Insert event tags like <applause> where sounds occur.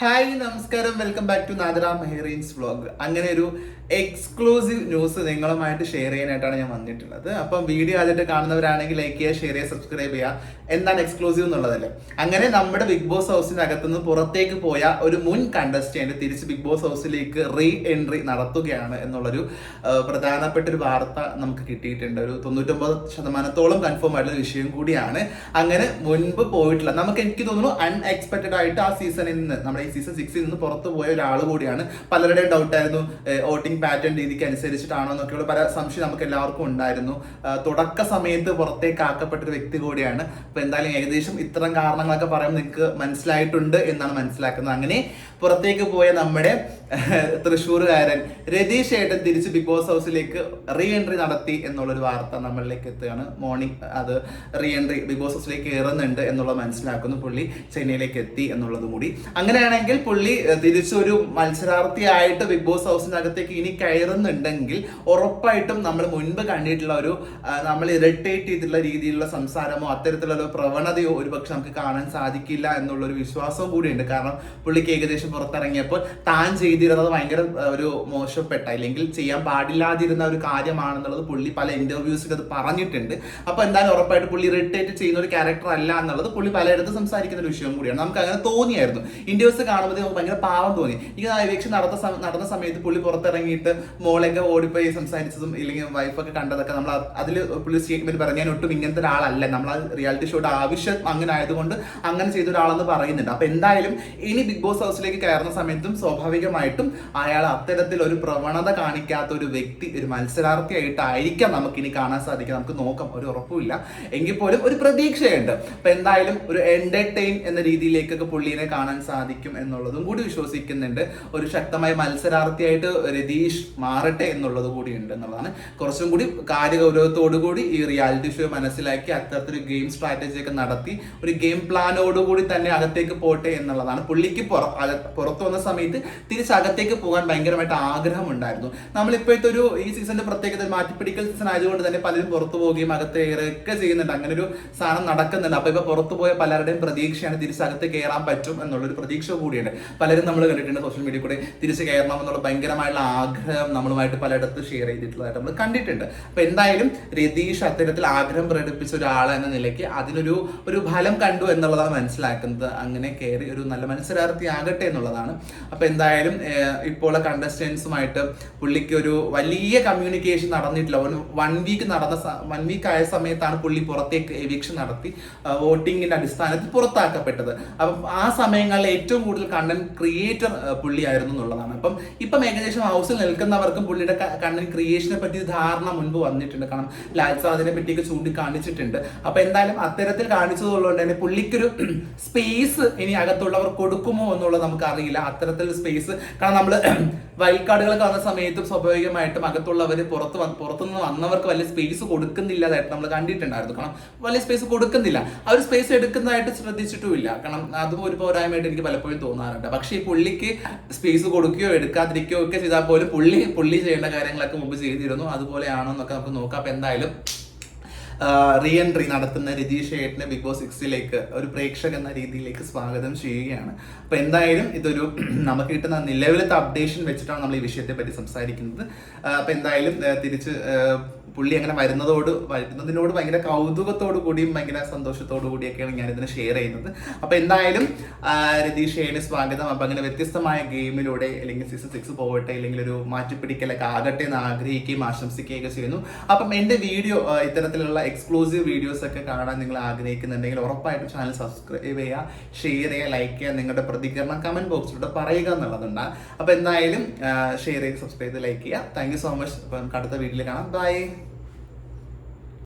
Hi നമസ്കാരം. Welcome back to Nadira Mehreen's vlog. അങ്ങനെ ഒരു എക്സ്ക്ലൂസീവ് ന്യൂസ് നിങ്ങളുമായിട്ട് ഷെയർ ചെയ്യാനായിട്ടാണ് ഞാൻ വന്നിട്ടുള്ളത്. അപ്പം വീഡിയോ ആദ്യമായിട്ട് കാണുന്നവരാണെങ്കിൽ ലൈക്ക് ചെയ്യുക ഷെയർ ചെയ്യുക സബ്സ്ക്രൈബ് ചെയ്യുക. എന്താണ് എക്സ്ക്ലൂസീവ് എന്നുള്ളതല്ലേ? അങ്ങനെ നമ്മുടെ ബിഗ് ബോസ് ഹൗസിനകത്ത് നിന്ന് പുറത്തേക്ക് പോയ ഒരു മുൻ കണ്ടസ്റ്റന്റ് തിരിച്ച് ബിഗ് ബോസ് ഹൗസിലേക്ക് റീ എൻട്രി നടത്തുകയാണ് എന്നുള്ളൊരു പ്രധാനപ്പെട്ട ഒരു വാർത്ത നമുക്ക് കിട്ടിയിട്ടുണ്ട്. ഒരു തൊണ്ണൂറ്റൊമ്പത് ശതമാനത്തോളം കൺഫേം ആയിട്ടുള്ള വിഷയം കൂടിയാണ്. അങ്ങനെ മുൻപ് പോയിട്ടില്ല നമുക്ക് എനിക്ക് തോന്നുന്നു അൺഎക്സ്പെക്റ്റഡ് ആയിട്ട് ആ സീസണിൽ നിന്ന് നമ്മുടെ ഈ സീസൺ സിക്സിൽ നിന്ന് പുറത്തു പോയ ഒരാൾ കൂടിയാണ്. പലരുടെയും ഡൗട്ട് ആയിരുന്നു വോട്ടിംഗ് പാറ്റേൺ രീതിക്ക് അനുസരിച്ചിട്ടാണോ എന്നൊക്കെയുള്ള പല സംശയം നമുക്ക് എല്ലാവർക്കും ഉണ്ടായിരുന്നു തുടക്ക സമയത്ത് പുറത്തേക്ക് ആക്കപ്പെട്ട ഒരു വ്യക്തി കൂടിയാണ്. അപ്പൊ എന്തായാലും ഏകദേശം ഇത്തരം കാരണങ്ങളൊക്കെ പറയുമ്പോൾ നിങ്ങൾക്ക് മനസ്സിലായിട്ടുണ്ട് എന്നാണ് മനസ്സിലാക്കുന്നത്. അങ്ങനെ പുറത്തേക്ക് പോയ നമ്മുടെ തൃശ്ശൂരുകാരൻ രതീഷ് ഏട്ടൻ തിരിച്ച് ബിഗ് ബോസ് ഹൗസിലേക്ക് റീ എൻട്രി നടത്തി എന്നുള്ളൊരു വാർത്ത നമ്മളിലേക്ക് എത്തുകയാണ്. മോർണിംഗ് അത് റീ എൻട്രി ബിഗ് ബോസ് ഹൗസിലേക്ക് കയറുന്നുണ്ട് എന്നുള്ളത് മനസ്സിലാക്കുന്നു. പുള്ളി ചെന്നൈയിലേക്ക് എത്തി എന്നുള്ളത് കൂടി അങ്ങനെയാണെങ്കിൽ പുള്ളി തിരിച്ചൊരു മത്സരാർത്ഥിയായിട്ട് ബിഗ് ബോസ് ഹൗസിനകത്തേക്ക് ഇനി കയറുന്നുണ്ടെങ്കിൽ ഉറപ്പായിട്ടും നമ്മൾ മുൻപ് കണ്ടിട്ടുള്ള ഒരു നമ്മൾ ഇറിറ്റേറ്റ് ചെയ്തിട്ടുള്ള രീതിയിലുള്ള സംസാരമോ അത്തരത്തിലുള്ള പ്രവണതയോ ഒരുപക്ഷെ നമുക്ക് കാണാൻ സാധിക്കില്ല എന്നുള്ള ഒരു വിശ്വാസവും കൂടിയുണ്ട്. കാരണം പുള്ളിക്ക് ഏകദേശം പുറത്തിറങ്ങിയപ്പോൾ താൻ ചെയ്തിരുന്നത് ഭയങ്കര ഒരു മോശപ്പെട്ട അല്ലെങ്കിൽ ചെയ്യാൻ പാടില്ലാതിരുന്ന ഒരു കാര്യമാണെന്നുള്ളത് പുള്ളി പല ഇന്റർവ്യൂസിൽ അത് പറഞ്ഞിട്ടുണ്ട്. അപ്പൊ എന്തായാലും ഉറപ്പായിട്ട് പുള്ളി ഇറിറ്റേറ്റ് ചെയ്യുന്ന ഒരു ക്യാരക്ടർ അല്ല എന്നുള്ളത് പുള്ളി പലയിടത്തും സംസാരിക്കുന്ന ഒരു വിഷയം കൂടിയാണ്. നമുക്ക് അങ്ങനെ തോന്നിയായിരുന്നു. ഇന്റർവ്യൂസ് കാണുമ്പോൾ നമുക്ക് ഭയങ്കര പാവം തോന്നി. എനിക്ക് എവിക്ഷൻ നടന്ന സമ- നടന്ന സമയത്ത് പുള്ളി പുറത്തിറങ്ങിയിട്ട് മോളൊക്കെ ഓടിപ്പോയി സംസാരിച്ചതും ഇല്ലെങ്കിൽ വൈഫൊക്കെ കണ്ടതൊക്കെ നമ്മൾ അതിൽ പുള്ളി സ്റ്റേറ്റ്മെന്റ് പറഞ്ഞു ഞാൻ ഒട്ടും ഇങ്ങനത്തെ ഒരാളല്ല. നമ്മൾ ആ റിയാലിറ്റി ഷോയുടെ ആവശ്യം അങ്ങനെ ആയതുകൊണ്ട് അങ്ങനെ ചെയ്ത ഒരാളെന്ന് പറയുന്നുണ്ട്. അപ്പൊ എന്തായാലും ഇനി ബിഗ് ബോസ് ഹൗസിലേക്ക് കയറുന്ന സമയത്തും സ്വാഭാവികമായിട്ടും അയാൾ അത്തരത്തിൽ ഒരു പ്രവണത കാണിക്കാത്ത ഒരു വ്യക്തി ഒരു മത്സരാർത്ഥിയായിട്ടായിരിക്കാം നമുക്ക് ഇനി കാണാൻ സാധിക്കുക. നമുക്ക് നോക്കാം. ഒരു ഉറപ്പുമില്ല. എങ്കിൽ പോലും ഒരു പ്രതീക്ഷയുണ്ട്. അപ്പൊ എന്തായാലും ഒരു എന്റർടൈൻ എന്ന രീതിയിലേക്കൊക്കെ പുള്ളിയെ കാണാൻ സാധിക്കും. എന്നുള്ളതും കൂടി വിശ്വസിക്കുന്നുണ്ട്. ഒരു ശക്തമായ മത്സരാർത്ഥിയായിട്ട് രതീഷ് മാറട്ടെ എന്നുള്ളത് കൂടി ഉണ്ട് എന്നുള്ളതാണ്. കുറച്ചും കൂടി കാര്യഗൗരവത്തോടു കൂടി ഈ റിയാലിറ്റി ഷോ മനസ്സിലാക്കി അത്തരത്തിലൊരു ഗെയിം സ്ട്രാറ്റജി ഒക്കെ നടത്തി ഒരു ഗെയിം പ്ലാനോടുകൂടി തന്നെ അകത്തേക്ക് പോട്ടെ എന്നുള്ളതാണ്. പുള്ളിക്ക് പുറത്ത് വന്ന സമയത്ത് തിരിച്ച് അകത്തേക്ക് പോകാൻ ഭയങ്കരമായിട്ട് ആഗ്രഹമുണ്ടായിരുന്നു. നമ്മളിപ്പോഴത്തെ ഒരു ഈ സീസണിന്റെ പ്രത്യേകത മാറ്റിപ്പിടിക്കൽ സീസൺ ആയതുകൊണ്ട് തന്നെ പലരും പുറത്തു പോവുകയും അകത്തേറൊക്കെ ചെയ്യുന്നുണ്ട്. അങ്ങനെ ഒരു സാധനം നടക്കുന്നുണ്ട്. അപ്പൊ ഇപ്പൊ പുറത്തു പോയ പലരുടെയും പ്രതീക്ഷയാണ് തിരിച്ചകത്ത് കയറാൻ പറ്റും എന്നുള്ളൊരു പ്രതീക്ഷ കൂടിയുണ്ട്. പലരും നമ്മൾ കണ്ടിട്ടുണ്ട് സോഷ്യൽ മീഡിയ കൂടെ തിരിച്ച് കയറണം എന്നുള്ള ഭയങ്കരമായിട്ടുള്ള ആഗ്രഹം നമ്മളുമായിട്ട് പലയിടത്ത് ഷെയർ ചെയ്തിട്ടുള്ളതായിട്ട് നമ്മൾ കണ്ടിട്ടുണ്ട്. അപ്പൊ എന്തായാലും രതീഷ് അത്തരത്തിൽ ആഗ്രഹം പ്രകടിപ്പിച്ച ഒരാൾ എന്ന നിലയ്ക്ക് അതിനൊരു ഒരു ഫലം കണ്ടു എന്നുള്ളതാണ് മനസ്സിലാക്കുന്നത്. അങ്ങനെ കയറി ഒരു നല്ല മത്സരാർത്ഥി ആകട്ടെ എന്നുള്ളതാണ്. അപ്പൊ എന്തായാലും ഇപ്പോൾ കണ്ടസ്റ്റൻസുമായിട്ട് പുള്ളിക്ക് ഒരു വലിയ കമ്മ്യൂണിക്കേഷൻ നടന്നിട്ടില്ല. വൺ വീക്ക് നടന്ന വൺ വീക്ക് ആയ സമയത്താണ് പുള്ളി പുറത്തേക്ക് എവിക്ഷൻ നടത്തി വോട്ടിങ്ങിന്റെ അടിസ്ഥാനത്തിൽ പുറത്താക്കപ്പെട്ടത്. അപ്പം ആ സമയങ്ങളിൽ ഏറ്റവും കൂടുതൽ കണ്ടന്റ് ക്രിയേറ്റർ പുള്ളിയായിരുന്നു എന്നുള്ളതാണ്. അപ്പം ഇപ്പം ഏകദേശം ഹൗസിൽ നിൽക്കുന്നവർക്കും പുള്ളിയുടെ കണ്ടന്റ് ക്രിയേഷനെ പറ്റി ധാരണ മുൻപ് വന്നിട്ടുണ്ട്. കാരണം ലാൽ അതിനെ പറ്റിയൊക്കെ ചൂണ്ടിക്കാണിച്ചിട്ടുണ്ട്. അപ്പൊ എന്തായാലും അത്തരത്തിൽ കാണിച്ചതുകൊണ്ട് തന്നെ പുള്ളിക്കൊരു <clears throat> സ്പേസ് ഇനി അകത്തുള്ളവർ കൊടുക്കുമോ എന്നുള്ളത് നമുക്ക് അറിയില്ല അത്തരത്തിൽ സ്പേസ് കാരണം നമ്മൾ വൈൽഡ് കാണുന്ന സമയത്തും സ്വാഭാവികമായിട്ടും അകത്തുള്ളവർ പുറത്ത് പുറത്തുനിന്ന് വന്നവർക്ക് വലിയ സ്പേസ് കൊടുക്കുന്നില്ലതായിട്ട് നമ്മൾ കണ്ടിട്ടുണ്ടായിരുന്നു. കാരണം വലിയ സ്പേസ് കൊടുക്കുന്നില്ല. ആ ഒരു സ്പേസ് എടുക്കുന്നതായിട്ട് ശ്രദ്ധിച്ചിട്ടുമില്ല. കാരണം അതും ഒരു പോരായ്മയായിട്ട് എനിക്ക് പലപ്പോഴും തോന്നാറുണ്ട്. പക്ഷേ ഈ പുള്ളിക്ക് സ്പേസ് കൊടുക്കുകയോ എടുക്കാതിരിക്കുകയോ ഒക്കെ ചെയ്താൽ പോലും പുള്ളി പുള്ളി ചെയ്യേണ്ട കാര്യങ്ങളൊക്കെ മുമ്പ് ചെയ്തിരുന്നു. അതുപോലെയാണോ എന്നൊക്കെ നമുക്ക് നോക്കാം. അപ്പം എന്തായാലും റീ എൻട്രി നടത്തുന്ന രതീഷ് ഏട്ടനെ ബിഗ് ബോസ് സിക്സിലേക്ക് ഒരു പ്രേക്ഷക എന്ന രീതിയിലേക്ക് സ്വാഗതം ചെയ്യുകയാണ്. അപ്പൊ എന്തായാലും ഇതൊരു <clears throat> നമുക്ക് കിട്ടുന്ന നിലവിലത്തെ അപ്ഡേഷൻ വെച്ചിട്ടാണ് നമ്മൾ ഈ വിഷയത്തെ പറ്റി സംസാരിക്കുന്നത്. ആ, അപ്പൊ എന്തായാലും തിരിച്ച് പുള്ളി അങ്ങനെ വരുന്നതോട് വരുന്നതിനോട് ഭയങ്കര കൗതുകത്തോടു കൂടിയും ഭയങ്കര സന്തോഷത്തോടു കൂടിയൊക്കെയാണ് ഇതിനെ ഷെയർ ചെയ്യുന്നത്. അപ്പൊ എന്തായാലും രതീഷേന് സ്വാഗതം. അപ്പൊ അങ്ങനെ വ്യത്യസ്തമായ ഗെയിമിലൂടെ അല്ലെങ്കിൽ സീസൺ സിക്സ് പോകട്ടെ അല്ലെങ്കിൽ ഒരു മാറ്റിപ്പിടിക്കലൊക്കെ ആകട്ടെ എന്ന് ആഗ്രഹിക്കുകയും ആശംസിക്കുകയൊക്കെ ചെയ്യുന്നു. അപ്പം എന്റെ വീഡിയോ ഇത്തരത്തിലുള്ള എക്സ്ക്ലൂസീവ് വീഡിയോസ് ഒക്കെ കാണാൻ നിങ്ങൾ ആഗ്രഹിക്കുന്നുണ്ടെങ്കിൽ ഉറപ്പായിട്ടും ചാനൽ സബ്സ്ക്രൈബ് ചെയ്യുക ഷെയർ ചെയ്യുക ലൈക്ക് ചെയ്യുക നിങ്ങളുടെ പ്രതികരണം കമന്റ് ബോക്സിലൂടെ പറയുക എന്നുള്ളതുണ്ട്. അപ്പൊ എന്തായാലും ഷെയർ ചെയ്ത് സബ്സ്ക്രൈബ് ചെയ്ത് ലൈക്ക് ചെയ്യുക. താങ്ക് സോ മച്ച് അപ്പം അടുത്ത വീഡിയോയിൽ കാണാം. ബൈ